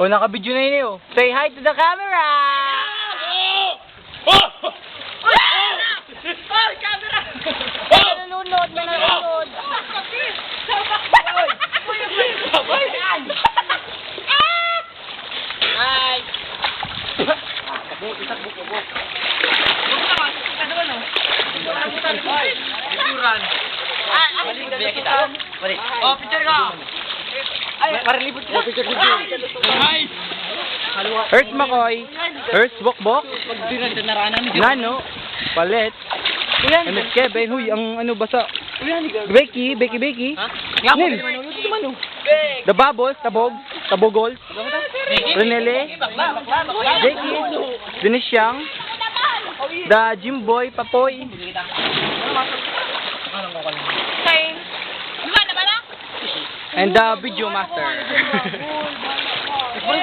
O, nakabidyo na yun eh, oh. Say hi to the camera! Nanonood, nanonood. Hi! Oh, picture ka! Ay, parilibot ka. Hi! Earth Makoy, Earth Bokbok, Nano, Palet, MS Kevin, huy, ang ano basa, Becky, Becky, Becky, Nil, The Bubbles, Tabog, Tabogol, Renele, Becky, Dinisyang, The Jimboy, Papoy, and the Video Master. Hoy,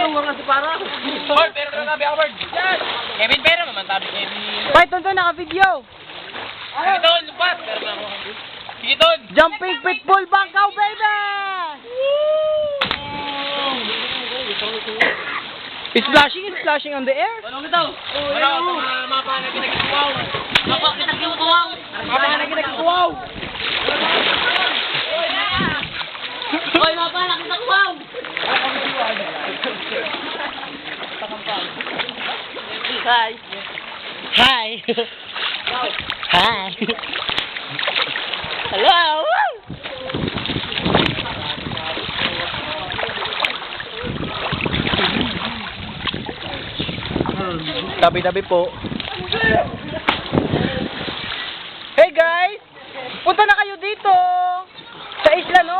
pero na sabi ako, Bird. Kevin, pero mamantabi Kevin. Hoy, Tonton, naka-video! Sige, Don, lupat. Pero na ako. Sige, Don. Jumping Pitbull Bangkaw, baby! It's splashing, it's splashing on the air. Ano ito? Ano ito? Mga mapa na ginagkuwaw. Mapa na ginagkuwaw. Mapa na ginagkuwaw. Hoy, mapa na ginagkuwaw. Hi. Hi! Hi! Hello. Tabi-tabi po. Hey guys! Punta na kayo dito! Sa Isla Noa!